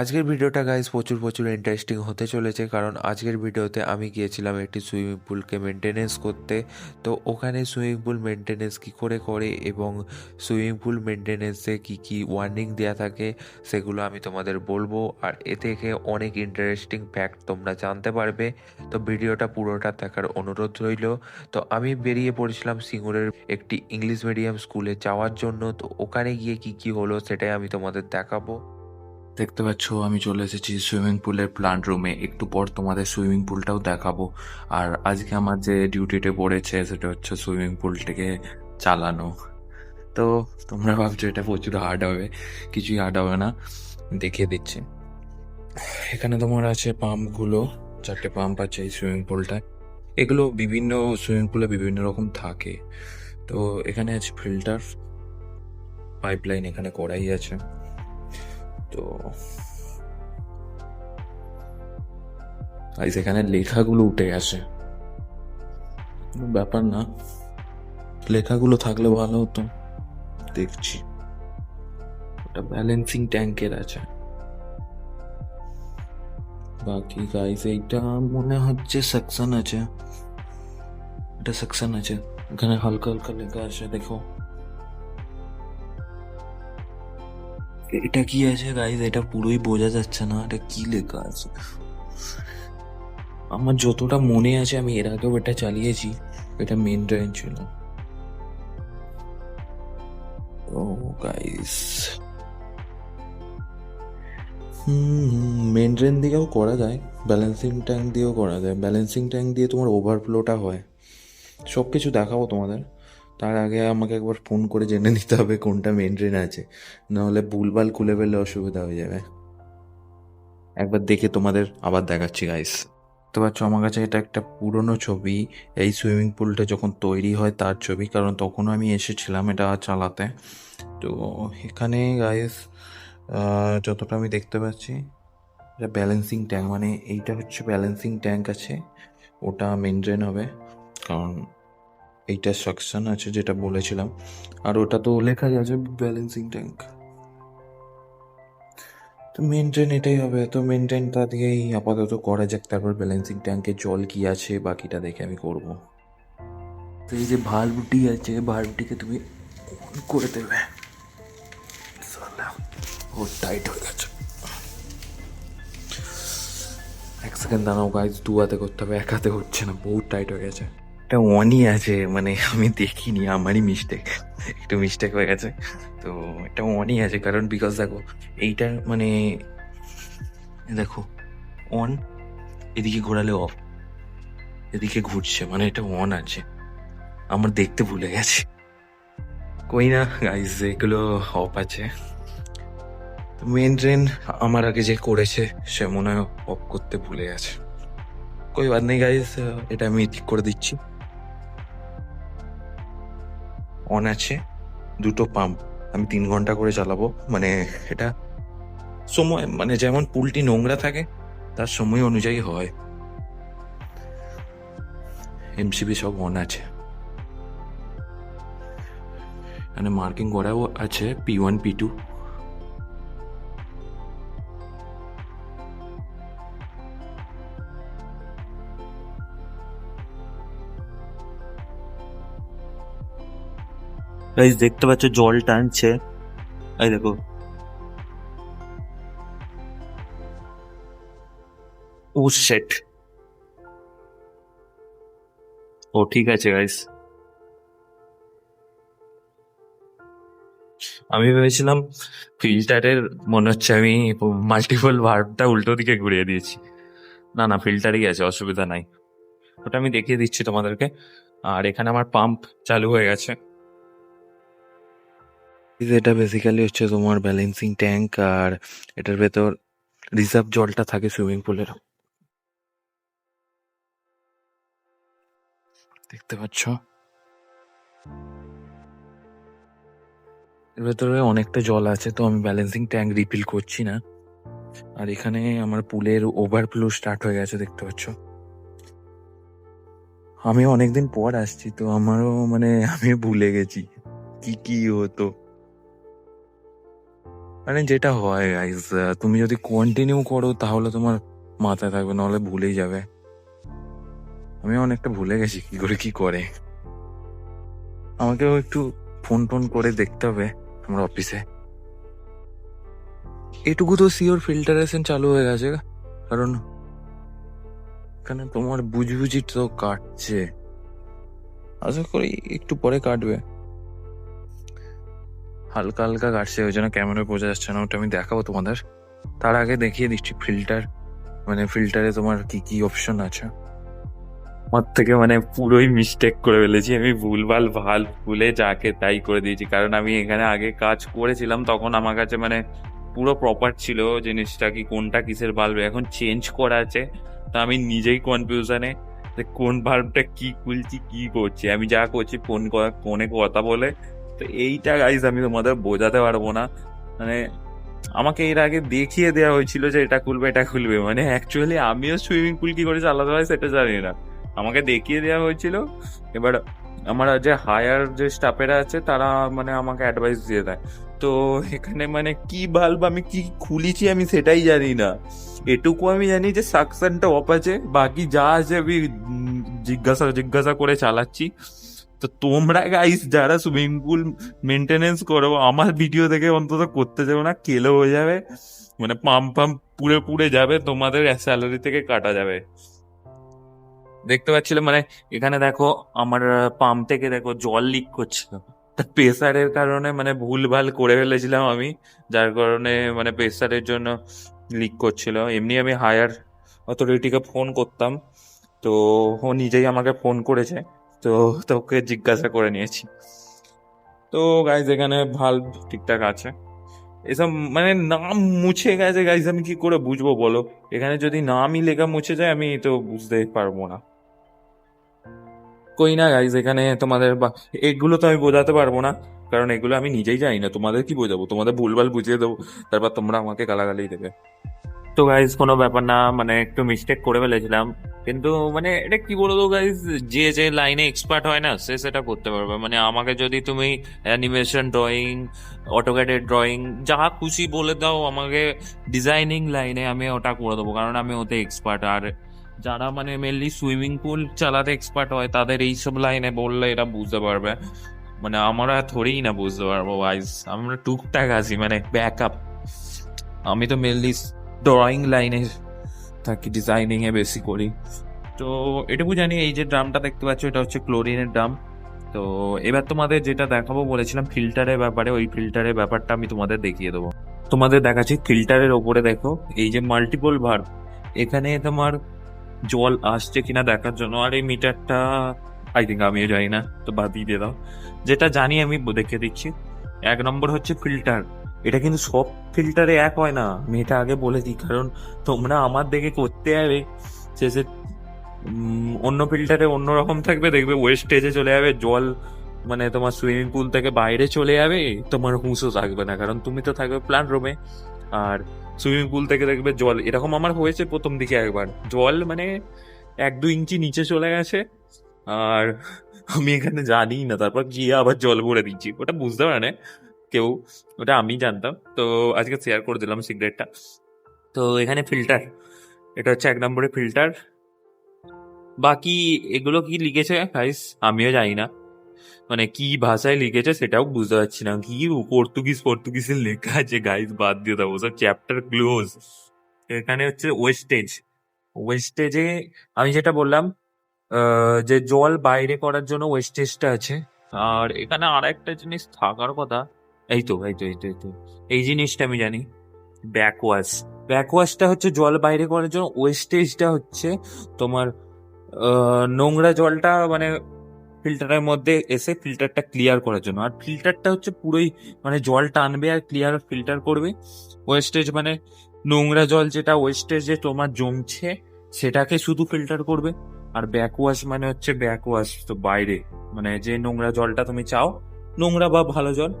আজকের ভিডিওটা গাইজ প্রচুর প্রচুর ইন্টারেস্টিং হতে চলেছে কারণ আজকের ভিডিওতে আমি গিয়েছিলাম একটি সুইমিং পুলকে মেনটেনেন্স করতে। তো ওখানে সুইমিং পুল মেনটেনেন্স কী করে করে এবং সুইমিং পুল মেনটেনেন্সে কী কী ওয়ার্নিং দেওয়া থাকে সেগুলো আমি তোমাদের বলব। আর এ থেকে অনেক ইন্টারেস্টিং ফ্যাক্ট তোমরা জানতে পারবে। তো ভিডিওটা পুরোটা দেখার অনুরোধ রইল। তো আমি বেরিয়ে পড়েছিলাম সিঙ্গুরের একটি ইংলিশ মিডিয়াম স্কুলে যাওয়ার জন্য। তো ওখানে গিয়ে কী কী হলো সেটাই আমি তোমাদের দেখাবো। দেখতে পাচ্ছ, আমি চলে এসেছি সুইমিং পুলের প্লান্ট রুমে একটু পর তোমাদের সুইমিং পুলটাও দেখাবো। আর আজকে আমার যে ডিউটিতে পড়েছে, সেটা হচ্ছে সুইমিং পুলটাকে চালানো। তো তোমরা ভাবছ, এটা প্রচুর হার্ড হবে। কিছুই হার্ড হবে না। দেখিয়ে দিচ্ছি। এখানে তোমার আছে পাম্পগুলো। চারটে পাম্প আছে এই সুইমিং পুলটায়। এগুলো বিভিন্ন সুইমিং পুলে বিভিন্ন রকম থাকে। তো এখানে আছে ফিল্টার পাইপলাইন এখানে করাই আছে। তো এখানে লেখাগুলো উঠে গেছে। ব্যাপার না। লেখাগুলো থাকলে ভালো হতো। দেখছি। ওটা ব্যালেন্সিং ট্যাঙ্কের আছে। বাকি গাইস এইটা মনে হচ্ছে সেকশন আছে। এটা সেকশন আছে। এখানে হালকা হালকা লেখা আছে, দেখো। এটা কি আছে গাইজ এটা পুরোই বোঝা যাচ্ছে না। এটা কি লেখা আছে? আমার যতটা মনে আছে, আমি এর আগেও এটা চালিয়েছি। এটা মেন ড্রয়িং ছিল ও গাইস হুম মেন ড্রেন দিয়েও করা যায়। ব্যালেন্সিং ট্যাঙ্ক দিয়েও করা যায়। ব্যালেন্সিং ট্যাঙ্ক দিয়ে তোমার ওভারফ্লোটা হয়। সব কিছু দেখাবো তোমাদের। তার আগে আমাকে একবার ফোন করে জেনে নিতে হবে কোনটা মেন ড্রেন আছে। নাহলে ভুলভাল খুলে ফেললে অসুবিধা হয়ে যাবে। একবার দেখে তোমাদের আবার দেখাচ্ছি গাইস তো পারছ আমার কাছে এটা একটা পুরনো ছবি। এই সুইমিং পুলটা যখন তৈরি হয় তার ছবি, কারণ তখন আমি এসেছিলাম এটা চালাতে। তো এখানে গাইস যতটা আমি দেখতে পাচ্ছি, এটা ব্যালেন্সিং ট্যাঙ্ক মানে এইটা হচ্ছে ব্যালেন্সিং ট্যাঙ্ক আছে। ওটা মেন ড্রেন হবে, কারণ এইটা সাকশন আছে যেটা বলেছিলাম। আর ওটা তো লেখা আছে ব্যালেন্সিং ট্যাঙ্ক তো মেনটেন এটাই হবে। তো মেনটেনটা দিয়েই আপাতত করা যাক, তারপর ব্যালেন্সিং ট্যাঙ্কে জল কি আছে বাকিটা দেখে আমি করব। তো এই যে ভাল্বটি আছে ভাল্বটিকে তুমি on করে দেবে। ও টাইট হয়ে গেছে। এক সেকেন্ড দাঁড়াও গাইজ দু হাতে করতে হবে, এক হাতে হচ্ছে না, বহুত টাইট হয়ে গেছে। এটা অনই আছে মানে আমি দেখিনি, আমারই মিস্টেক একটু মিস্টেক হয়ে গেছে। তো এটা অনই আছে, কারণ বিকজ দেখো, এইটা মানে দেখো অন এদিকে ঘোরালে অফ এদিকে ঘুরছে মানে এটা অন আছে। আমার দেখতে ভুলে গেছে। কই না গাইজ এগুলো অফ আছে। মেন ট্রেন আমার আগে যে করেছে, সে মনে হয় অফ করতে ভুলে গেছে। কই বাদ নেই গাইজ এটা আমি ঠিক করে দিচ্ছি। অন আছে, দুটো পাম্প আমি তিন ঘণ্টা করে চালাবো মানে এটা সময় মানে যেমন পুলটি নোংরা থাকে, তার সময় অনুযায়ী হয়। এমসিবি সব অন আছে। মানে মার্কিং করাও আছে P one P two guys দেখতে পাচ্ছ জল টানছে। এই দেখো। ও সেট ও, ঠিক আছে গাইস আমি ভেবেছিলাম ফিল্টারের মনে হচ্ছে আমি মাল্টিপল ভার্বটা উল্টো দিকে ঘুরিয়ে দিয়েছি। না না ফিল্টারই আছে, অসুবিধা নাই। ওটা আমি দেখিয়ে দিচ্ছি তোমাদেরকে। আর এখানে আমার পাম্প চালু হয়ে গেছে। এটা বেসিক্যালি হচ্ছে তোমার ব্যালেন্সিং ট্যাঙ্ক আর এটার ভেতর রিজার্ভ জলটা থাকে সুইমিং পুলের দেখতে পাচ্ছ? এর ভেতরে অনেকটা জল আছে, তো আমি ব্যালেন্সিং ট্যাঙ্ক রিফিল করছি না। আর এখানে আমার পুলের ওভারফ্লো স্টার্ট হয়ে গেছে, দেখতে পাচ্ছ? আমি অনেকদিন পর আসছি, তো আমারও মানে আমি ভুলে গেছি। কি কি হতো? মানে যেটা হয় গাইজ তুমি যদি কন্টিনিউ করো, তাহলে তোমার মাথায় থাকবে, নাহলে ভুলেই যাবে। আমি অনেকটা ভুলে গেছি কি করে কি করে। আমাকেও একটু ফোন টোন করে দেখতে হবে আমার অফিসে এটুকু তো সিওর ফিল্টারেশন চালু হয়ে গেছে, কারণ এখানে তোমার বুঝবুঝি তো কাটছে। আশা করি একটু পরে কাটবে। হালকা হালকা কাটছে, ওই জন্য ক্যামেরায় বোঝা যাচ্ছে না, ওটা আমি দেখাবো তোমাদের। তার আগে দেখিয়ে দিচ্ছি ফিল্টার মানে ফিল্টারে তোমার কি কি অপশন আছে। আমার থেকে মানে পুরোই মিস্টেক করে ফেলেছি, আমি ভুলভাল ভালো ভুলে যাকে তাই করে দিয়েছি। কারণ আমি এখানে আগে কাজ করেছিলাম, তখন আমার কাছে মানে পুরো প্রপার ছিল জিনিসটা কি, কোনটা কিসের বাল্ব এখন চেঞ্জ করা আছে। তা আমি নিজেই কনফিউশনে যে কোন বাল্বটা কি খুলছি, কি করছি, আমি যা করছি ফোন ফোনে কথা বলে তো এইটা গাইজ আমি তোমাদের বোঝাতে পারব না। মানে আমাকে এর আগে দেখিয়ে দেওয়া হয়েছিল যে এটা খুলবে এটা খুলবে। মানে অ্যাকচুয়ালি আমিও সুইমিং পুল কি করে চালাতে হয় সেটা জানি না। আমাকে দেখিয়ে দেওয়া হয়েছিল। এবার আমার যে হায়ার যে স্টাফেরা আছে, তারা মানে আমাকে অ্যাডভাইস দিয়ে দেয়। তো এখানে মানে কি বাল্ব আমি কি খুলিছি আমি সেটাই জানি না। এটুকু আমি জানি যে সাকশনটা অফ আছে, বাকি যা আছে আমি জিজ্ঞাসা জিজ্ঞাসা করে চালাচ্ছি। তো তোমরা গাইস যারা সুইমিং পুল মেনটেনেন্স করো, আমার ভিডিও দেখে অন্তত করতে যাবে না, কেলো হয়ে যাবে। মানে পাম্প পাম্প পুড়ে পুড়ে যাবে, তোমাদের স্যালারি থেকে কাটা যাবে। দেখতে পাচ্ছিলে? মানে এখানে দেখো, আমার পাম্প থেকে দেখো জল লিক করছিল তা প্রেসারের কারণে মানে ভুলভাল করে ফেলেছিলাম আমি, যার কারণে মানে প্রেসারের জন্য লিক করছিল। এমনি আমি হায়ার অথরিটিকে ফোন করতাম, তো ও নিজেই আমাকে ফোন করেছে। তো তোকে জিজ্ঞাসা করে নিয়েছি। তো গাইজ এখানে ভাল্ব ঠিকঠাক আছে। এসব মানে নাম মুছে গেছে গাইজ আমি কি করে বুঝব বলো? এখানে যদি নামই লেখা মুছে যায়, আমি তো বুঝতে পারব না। কই না গাইজ এখানে তোমাদের এগুলো তো আমি বোঝাতে পারব না। কারণ এগুলো আমি নিজেই জানি না, তোমাদের কি বোঝাবো? তোমাদের ভুলভাল বুঝিয়ে দেবো, তারপর তোমরা আমাকে গালাগালি দেবে। তো গাইজ কোনো ব্যাপার না মানে একটু মিস্টেক করে ফেলেছিলাম। কিন্তু মানে এটা কি বলব গাইজ যে যে লাইনে এক্সপার্ট হয় না, সে সেটা করতে পারবে। মানে আমাকে যদি তুমি অ্যানিমেশন ড্রয়িং অটোক্যাডেড ড্রয়িং যা খুশি বলে দাও, আমাকে ডিজাইনিং লাইনে আমি ওটা করে দেবো। কারণ আমি ওতে এক্সপার্ট আর যারা মানে মেনলি সুইমিং পুল চালাতে এক্সপার্ট হয়, তাদের এইসব লাইনে বললে এটা বুঝতে পারবে। মানে আমরা থোড়েই না বুঝতে পারব গাইজ আমরা টুকটাক আছি মানে ব্যাকআপ আমি তো মেনলি ড্রয়িং লাইনে থাকি ডিজাইনিং এ বেশি করি। তো এটুকু জানি এই যে ড্রামটা দেখতে পাচ্ছ, এটা হচ্ছে ক্লোরিনের ড্রাম তো এবার তোমাদের যেটা দেখাবো, বলেছিলাম ফিল্টারের ব্যাপারে, ওই ফিল্টারের ব্যাপারটা আমি তোমাদের দেখিয়ে দেবো। তোমাদের দেখাচ্ছি ফিল্টারের ওপরে দেখো, এই যে মাল্টিপল ভার্ব এখানে তোমার জল আসছে কিনা দেখার জন্য, আর এই মিটারটা আই থিঙ্ক আমিও জানি না, তো বাদ দিয়ে দাও। যেটা জানি আমি দেখে দিচ্ছি। এক নম্বর হচ্ছে ফিল্টার এটা কিন্তু সব ফিল্টারে এক হয় না। আমি এটা আগে বলে দিই, কারণ তোমরা আমার দেখে করতে যাবে শেষে অন্য ফিল্টারে অন্য রকম থাকবে, দেখবে ওয়েস্টেজে চলে যাবে, জল মানে তোমার সুইমিং পুল থেকে বাইরে চলে যাবে, তোমার হুঁশও থাকবে না, কারণ তুমি তো থাকবে প্ল্যান রুমে আর সুইমিং পুল থেকে দেখবে জল, এরকম আমার হয়েছে প্রথম দিকে একবার। জল মানে এক দু ইঞ্চি নিচে চলে গেছে, আর আমি এখানে জানি না, তারপর গিয়ে আবার জল ভরে দিচ্ছি, ওটা বুঝতে পারে না। কেউ, ওটা আমি জানতাম। তো আজকে শেয়ার করে দিলাম সিগারেটটা। তো এখানে ফিল্টার এটা হচ্ছে এক নম্বরে ফিল্টার বাকি এগুলো কি লিখেছে গাইস আমিও জানি না। মানে কি ভাষায় লিখেছে সেটাও বুঝতে পারছি না। কি পর্তুগিজ, পর্তুগিজের লেখা আছে গাইস বাদ দিয়ে দেবো। সব চ্যাপ্টার ক্লোজ এখানে হচ্ছে ওয়েস্টেজ ওয়েস্টেজে আমি যেটা বললাম যে জল বাইরে করার জন্য ওয়েস্টেজটা আছে। আর এখানে আর একটা জিনিস থাকার কথা এই তো এই তো এই তো এই তো এই জিনিসটা আমি জানি। ব্যাকওয়াশ ব্যাকওয়াশটা হচ্ছে জল বাইরে করার জন্য ওয়েস্টেজটা হচ্ছে তোমার নোংরা জলটা মানে ফিল্টারের মধ্যে এসে ফিল্টারটা ক্লিয়ার করার জন্য। আর ফিল্টারটা হচ্ছে পুরোই মানে জল টানবে আর ক্লিয়ার ফিল্টার করবে। ওয়েস্টেজ মানে নোংরা জল যেটা ওয়েস্টেজে তোমার জমছে, সেটাকে শুধু ফিল্টার করবে। আর ব্যাকওয়াশ মানে হচ্ছে ব্যাকওয়াশ তো বাইরে। মানে যে নোংরা জলটা তুমি চাও নোংরা বা ভালো জল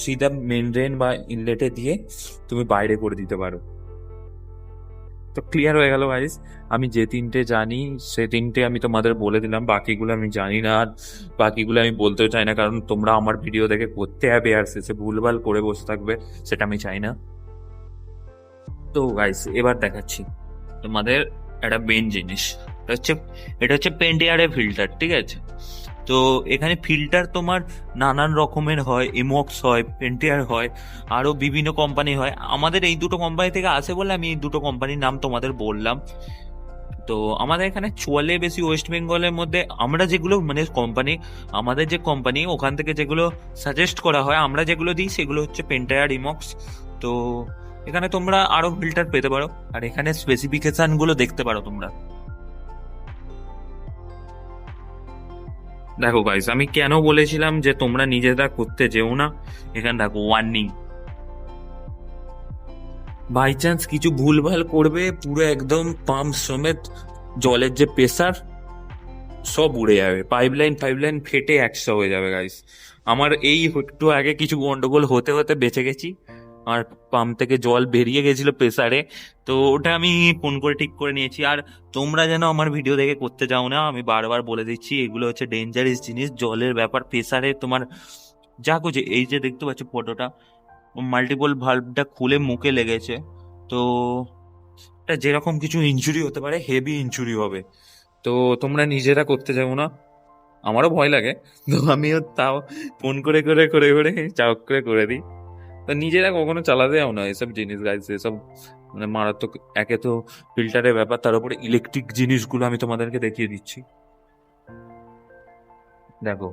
সিধা মেন ড্রেন বা ইনলেটে দিয়ে তুমি বাইরে করে দিতে পারো। তো ক্লিয়ার হয়ে গেল গাইস আমি যে তিনটে জানি, সে তিনটে আমি তোমাদের বলে দিলাম, বাকিগুলো আমি জানি না আর বাকিগুলো আমি বলতেও চাই না, কারণ তোমরা আমার ভিডিও দেখে করতে হবে আর শেষে ভুলভাল করে বসে থাকবে, সেটা আমি চাই না। তো গাইস এবার দেখাচ্ছি তোমাদের একটা মেন জিনিস, এটা হচ্ছে এটা হচ্ছে পেন্টিয়ারের ফিল্টার ঠিক আছে? তো এখানে ফিল্টার তোমার নানান রকমের হয় ইমক্স হয় পেন্টিয়ার হয় আরও বিভিন্ন কোম্পানি হয়। আমাদের এই দুটো কোম্পানি থেকে আসে বলে আমি এই দুটো কোম্পানির নাম তোমাদের বললাম। তো আমাদের এখানে চলে বেশি ওয়েস্ট বেঙ্গলের মধ্যে আমরা যেগুলো মানে কোম্পানি আমাদের যে কোম্পানি ওখান থেকে যেগুলো সাজেস্ট করা হয়, আমরা যেগুলো দিই সেগুলো হচ্ছে পেন্টায়ার ইমক্স তো এখানে তোমরা আরও ফিল্টার পেতে পারো। আর এখানে স্পেসিফিকেশানগুলো দেখতে পারো তোমরা। দেখো গাইস আমি কেন বলেছিলাম যে তোমরা নিজেরা করতে যেও না? এখানে দেখো ওয়ার্নিং বাই চান্স কিছু ভুলভাল করবে, পুরো একদম পাম্প সমেত জলের যে প্রেসার সব উড়ে যাবে। পাইপ লাইন পাইপলাইন পাইপলাইন ফেটে একশো হয়ে যাবে গাইস আমার এই একটু আগে কিছু গন্ডগোল হতে হতে বেঁচে গেছি। আর পাম্প থেকে জল বেরিয়ে গেছিল প্রেসারে তো ওটা আমি ফোন করে ঠিক করে নিয়েছি। আর তোমরা যেন আমার ভিডিও দেখে করতে যাও না, আমি বারবার বলে দিচ্ছি, এগুলো হচ্ছে ডেঞ্জারাস জিনিস, জলের ব্যাপার প্রেসারে তোমার যা কুছে এই যে দেখতে পাচ্ছ ফটোটা মাল্টিপল ভাল্বটা খুলে মুখে লেগেছে, তো এটা যেরকম কিছু ইনজুরি হতে পারে হেভি ইনজুরি হবে। তো তোমরা নিজেরা করতে যাব না, আমারও ভয় লাগে। তো আমিও তাও ফোন করে করে করে করে চাওক করে করে দিই। তো নিজেরা কখনো চালাতে যাও না, এসব জিনিস গাইজ এসব মানে মারাত্মক, একে তো ফিল্টারের ব্যাপার, তার উপরে ইলেকট্রিক জিনিসগুলো আমি তোমাদেরকে দেখিয়ে দিচ্ছি। দেখো,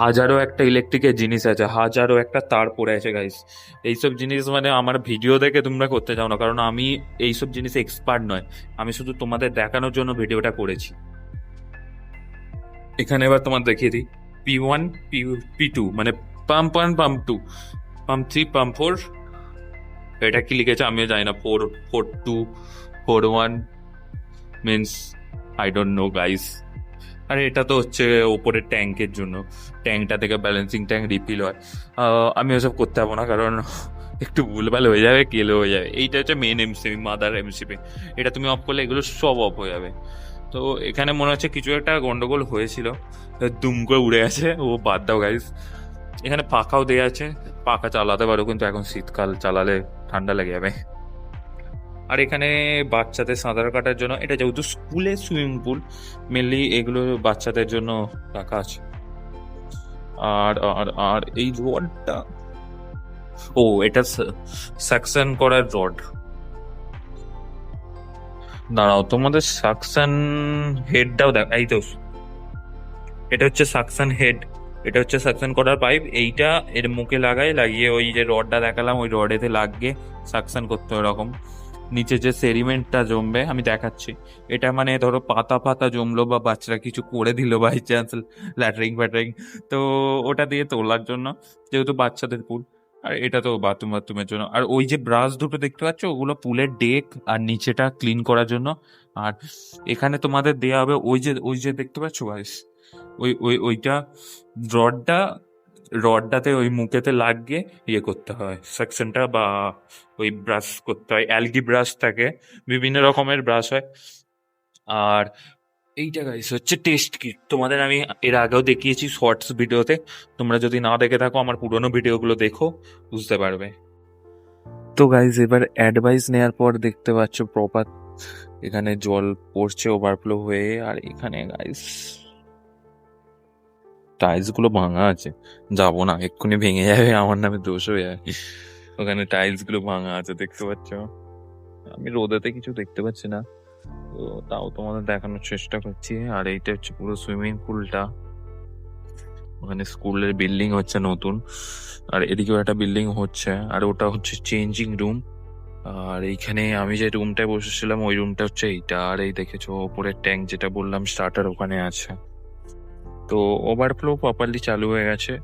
হাজারো একটা ইলেকট্রিকের জিনিস আছে, হাজারো একটা তার পড়ে আছে গাইস এইসব জিনিস মানে আমার ভিডিও দেখে তোমরা করতে চাও না, কারণ আমি এইসব জিনিসে এক্সপার্ট নয়। আমি শুধু তোমাদের দেখানোর জন্য ভিডিওটা করেছি। এখানে এবার তোমার দেখিয়ে দিই। P one P P two মানে pump one pump two pump three pump four. এটা কি লিখেছে? আমিও জানি না। Four four two, four one means I don't know guys আর, এটা তো হচ্ছে ওপরের ট্যাঙ্কের জন্য। ট্যাঙ্কটা থেকে ব্যালেন্সিং ট্যাঙ্ক রিফিল হয়। আমি ওসব করতে পারব না কারণ একটু ভুলভাল হয়ে যাবে কেলে হয়ে যাবে। এইটা হচ্ছে মেন এমসিপি মাদার এমসিপি এটা তুমি অফ করলে এগুলো সব অফ হয়ে যাবে। তো এখানে মনে হচ্ছে কিছু একটা গন্ডগোল হয়েছিল। দুম করে উড়ে গেছে। ও বাদ দাও গাইস এখানে পাখাও দেওয়া আছে। পাখা চালাতে পারো, কিন্তু এখন শীতকাল চালালে ঠান্ডা লেগে যাবে। আর এখানে বাচ্চাদের সাঁতার কাটার জন্য, এটা যেহেতু স্কুলে সুইমিং পুল মেনলি এগুলো বাচ্চাদের জন্য রাখা আছে। আর আর আর এই রডটা, ও, এটা সাকশন করার রড। দাঁড়াও, তোমাদের সাকশন হেডটাও দেখ, এই তো। এটা হচ্ছে সাকশন হেড। এটা হচ্ছে সাকশন করার পাইপ এইটা এর মুখে লাগাই লাগিয়ে ওই যে রডটা দেখালাম, ওই রডেতে লাগিয়ে সাকশন করতে এরকম। নিচে যে সেরিমেন্টটা জমবে, আমি দেখাচ্ছি। এটা মানে ধরো পাতা পাতা জমলো বা বাচ্চারা কিছু করে দিল বাই চান্স ল্যাটারিং ফ্যাটারিং, তো ওটা দিয়ে তোলার জন্য, যেহেতু বাচ্চাদের পুল আর এটা তো বাথরুম বাথরুমের জন্য। আর ওই যে ব্রাশ দুটো দেখতে পাচ্ছ, ওগুলো পুলের ডেক আর নিচেটা ক্লিন করার জন্য। আর এখানে তোমাদের দেয়া হবে, ওই যে ওই যে দেখতে পাচ্ছ গাইস ওই ওই, ওইটা রডটা, রডটাতে ওই মুখেতে লাগিয়ে ইয়ে করতে হয়। সেকশনটা বা ওই ব্রাশ করতে হয়। অ্যালগি ব্রাশ থাকে। বিভিন্ন রকমের ব্রাশ হয়। আর এইটা গাইস হচ্ছে টেস্ট কিট তোমাদের আমি এর আগেও দেখিয়েছি শর্টস ভিডিওতে তোমরা যদি না দেখে থাকো, আমার পুরোনো ভিডিওগুলো দেখো, বুঝতে পারবে। তো গাইজ এবার অ্যাডভাইস নেওয়ার পর দেখতে পাচ্ছ প্রপাত এখানে জল পড়ছে ওভারফ্লো হয়ে, আর এখানে গাইস টাইলসগুলো ভাঙা আছে। যাব না, এক্ষুনি ভেঙে যাবে, আমার নামে দোষ হয়ে যাবে। ওখানে টাইলসগুলো ভাঙা আছে, দেখতে পাচ্ছ? আমি রোদেতে কিছু দেখতে পাচ্ছি না। তো তাও তোমাদের দেখানোর চেষ্টা করছি। আর এইটা হচ্ছে পুরো সুইমিং পুলটা ওখানে স্কুলের বিল্ডিং হচ্ছে নতুন। আর এদিকেও একটা বিল্ডিং হচ্ছে। আর ওটা হচ্ছে চেঞ্জিং রুম আর এইখানে আমি যে রুমটায় বসেছিলাম, ওই রুমটা হচ্ছে এইটা। আর এই দেখেছ, ওপরের ট্যাঙ্ক যেটা বললাম স্টার্টার ওখানে আছে। তো ওভারফ্লো প্রপারলি চালু হয়ে গেছে।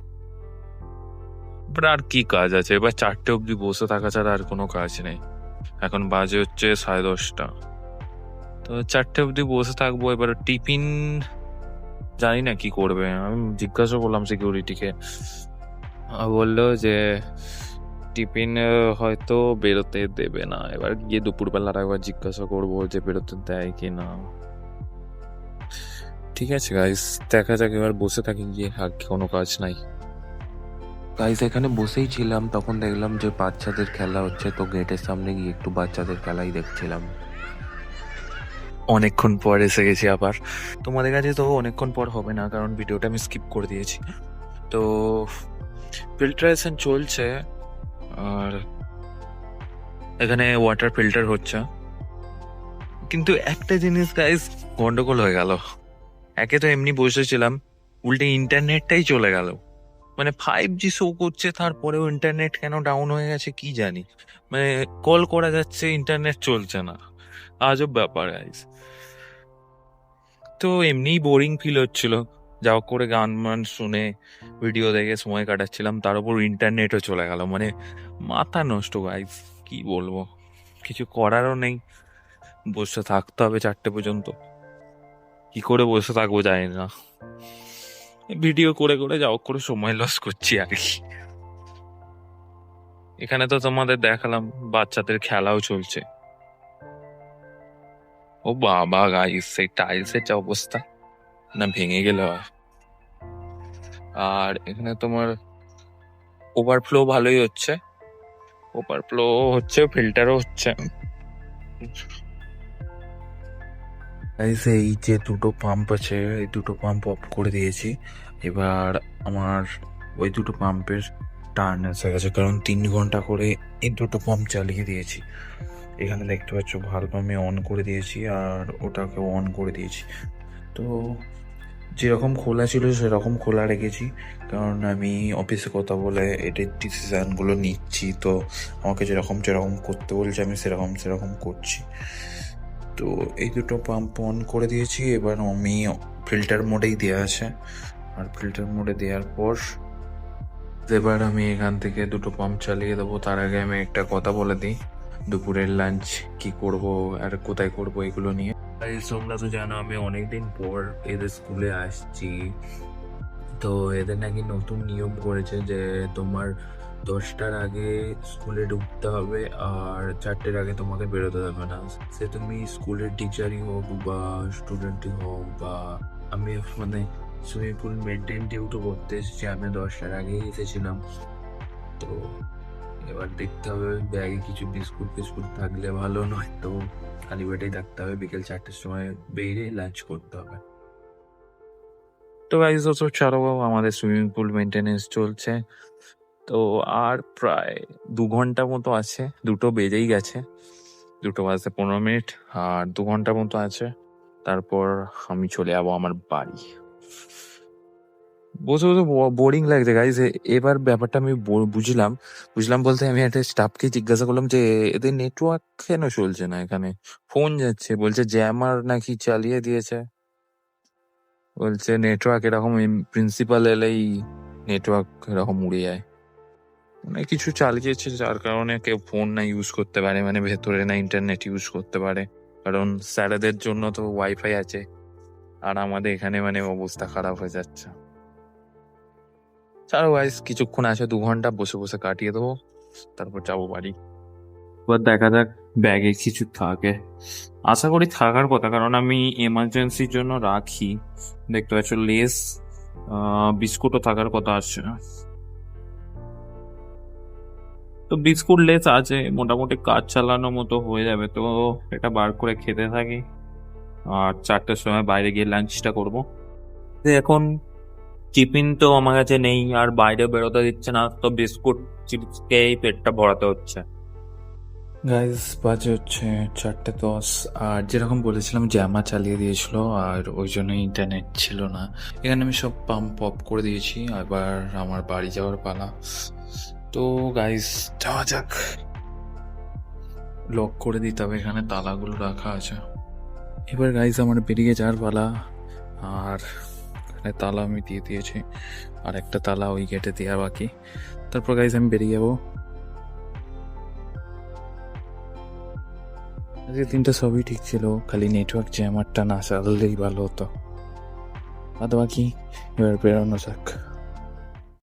আর কি কাজ আছে? এবার চারটে অবধি বসে থাকা ছাড়া আর কোনো কাজ নেই। এখন বাজে হচ্ছে সাড়ে দশটা। তো চারটে অবধি বসে থাকব, এবার টিফিন জানি না কি করবে। আমি জিজ্ঞাসা করলাম সিকিউরিটিকে বলল যে, টিফিন হয়তো বেরোতে দেবে না। এবার গিয়ে দুপুরবেলার একবার জিজ্ঞাসা করব যে, বেরোতে দেয় কি না? ঠিক আছে গাইস দেখা যাক এবার বসে থাকি গিয়ে। আর কোনো কাজ নাই। গাইজ এখানে বসেই ছিলাম তখন দেখলাম যে বাচ্চাদের খেলা হচ্ছে তো গেটের সামনে গিয়ে একটু বাচ্চাদের খেলাই দেখছিলাম। অনেকক্ষণ পর এসে গেছি আবার। তোমাদের কাছে তো অনেকক্ষণ পর হবে না কারণ ভিডিওটা আমি স্কিপ করে দিয়েছি। তো ফিল্টারেশন চলছে আর এখানে ওয়াটার ফিল্টার হচ্ছে। কিন্তু একটা জিনিস গাইস গন্ডগোল হয়ে গেল। একে তো এমনি বসেছিলাম, উল্টে ইন্টারনেটটাই চলে গেল। মানে ফাইভ জি শো করছে, তারপরেও ইন্টারনেট কেন ডাউন হয়ে গেছে কি জানি। মানে কল করা যাচ্ছে ইন্টারনেট চলছে না। আজব ব্যাপার গাইস তো এমনিই বোরিং ফিল হচ্ছিল। যা করে গান মান শুনে ভিডিও দেখে সময় কাটাচ্ছিলাম, তার উপর ইন্টারনেটও চলে গেল। মানে মাথা নষ্ট গাইস কি বলব? কিছু করারও নেই। বসে থাকতে হবে চারটে পর্যন্ত। কি করে বসে থাকব জানি না। ভিডিও করে করে যা করে সময় লস করছি আর কি। এখানে তো তোমাদের দেখালাম, বাচ্চাদের খেলাও চলছে। ও বাবা গাইস সেই টাইলসের যা অবস্থা, না ভেঙে গেলে আর এখানে তোমার ওভারফ্লো ভালোই হচ্ছে। ওভারফ্লো হচ্ছে ফিল্টারও হচ্ছে। গাইজ এই যে দুটো পাম্প আছে, এই দুটো পাম্প অফ করে দিয়েছি। এবার আমার ওই দুটো পাম্পের টার্ন এসে গেছে কারণ তিন ঘণ্টা করে এই দুটো পাম্প চালিয়ে দিয়েছি। এখানে দেখতে পাচ্ছ ভাল্ব আমি অন করে দিয়েছি আর ওটাকে অন করে দিয়েছি। তো যেরকম খোলা ছিল, সেরকম খোলা রেখেছি। কারণ আমি অফিসে কথা বলে এটির ডিসিশানগুলো নিচ্ছি। তো আমাকে যেরকম যেরকম করতে বলছে, আমি সেরকম সেরকম করছি। তো এই দুটো পাম্প অন করে দিয়েছি। এবার আমি ফিল্টার মোডেই দেওয়া আছে। আর ফিল্টার মোডে দেওয়ার পর এবার আমি এখান থেকে দুটো পাম্প চালিয়ে দেবো। তার আগে আমি একটা কথা বলে দিই। দুপুরের লাঞ্চ কি করব আর কোথায় করব এগুলো নিয়ে। তোমরা তো জানো আমি অনেকদিন পর এদের স্কুলে আসছি। তো এদের নাকি নতুন নিয়ম করেছে যে তোমার দশটার আগে স্কুলে ঢুকতে হবে আর চারটের আগে তোমাকে বেরোতে হবে না। সে তুমি স্কুলের টিচারই হোক বা স্টুডেন্টই হোক বা আমি মানে সুইমিং পুল মেনটেন ডিউটি করতে এসেছি, আমি দশটার আগেই এসেছিলাম। তো এবার দেখতে হবে ব্যাগে কিছু বিস্কুট ফিস্কুট থাকলে ভালো নয় তো খালি পেটেই থাকতে হবে, বিকেল চারটের সময় বেরিয়ে লাঞ্চ করতে হবে। তো গাইজ তো ছাড়ো আমাদের সুইমিং পুল মেনটেনেন্স চলছে। তো আর প্রায় দু ঘণ্টা মতো আছে, দুটো বেজেই গেছে। দুটো বাজতে পনেরো মিনিট, আর দু ঘণ্টা মতো আছে। তারপর আমি চলে যাব আমার বাড়ি। বসে বসে বোরিং লাগছে গাইজ এবার ব্যাপারটা আমি বুঝলাম। বুঝলাম বলতে আমি একটা স্টাফকে জিজ্ঞাসা করলাম যে, এদের নেটওয়ার্ক কেন চলছে না এখানে? ফোন যাচ্ছে। বলছে জ্যামার নাকি চালিয়ে দিয়েছে? বলছে নেটওয়ার্ক এরকম প্রিন্সিপাল এলেই নেটওয়ার্ক এরকম উড়ে যায়। মানে কিছু চালিয়েছে যার কারণে কেউ ফোন না ইউজ করতে পারে মানে ভেতরে না ইন্টারনেট ইউজ করতে পারে। কারণ স্যারেদের জন্য তো ওয়াইফাই আছে, আর আমাদের এখানে মানে অবস্থা খারাপ হয়ে যাচ্ছে। ছাড়ো গাইস কিছুক্ষণ আছে, দু ঘণ্টা, বসে বসে কাটিয়ে দেবো, তারপর যাব বাড়ি। এবার দেখা যাক ব্যাগে কিছু থাকে। আশা করি থাকার কথা, কারণ আমি এমার্জেন্সির জন্য রাখি। দেখতে পাচ্ছ লেস বিস্কুটও থাকার কথা আছে। তো বিস্কুট লেস আছে, মোটামুটি কাজ চালানোর মতো হয়ে যাবে তো এটা বার করে খেতে থাকি। আর চারটের সময় বাইরে গিয়ে লাঞ্চটা করব। এখন টিফিন তো আমার কাছে নেই, আর বাইরে বেরোতে দিচ্ছে না, তো বিস্কুট চিপস খেয়েই পেটটা ভরাতে হচ্ছে। গাইজ বাজে হচ্ছে চারটে দশ, আর যেরকম বলেছিলাম জ্যামা চালিয়ে দিয়েছিল, আর ওই জন্য ইন্টারনেট ছিল না। এখানে আমি সব পাম্প অফ করে দিয়েছি এবার আমার বাড়ি যাওয়ার পালা। তো গাইজ যাওয়া যাক। লক করে দিতে হবে এখানে তালাগুলো রাখা আছে। এবার গাইজ আমার বেরিয়ে যাওয়ার পালা। আর এখানে তালা আমি দিয়ে দিয়েছি। আর একটা তালা ওই গেটে দেওয়া বাকি। তারপর গাইজ আমি বেরিয়ে যাব। আজকে দিনটা সবই ঠিক ছিল, খালি নেটওয়ার্ক জ্যামারটা না চাললেই ভালো হতো। বাদ বাকি, এবার বেরোনো যাক।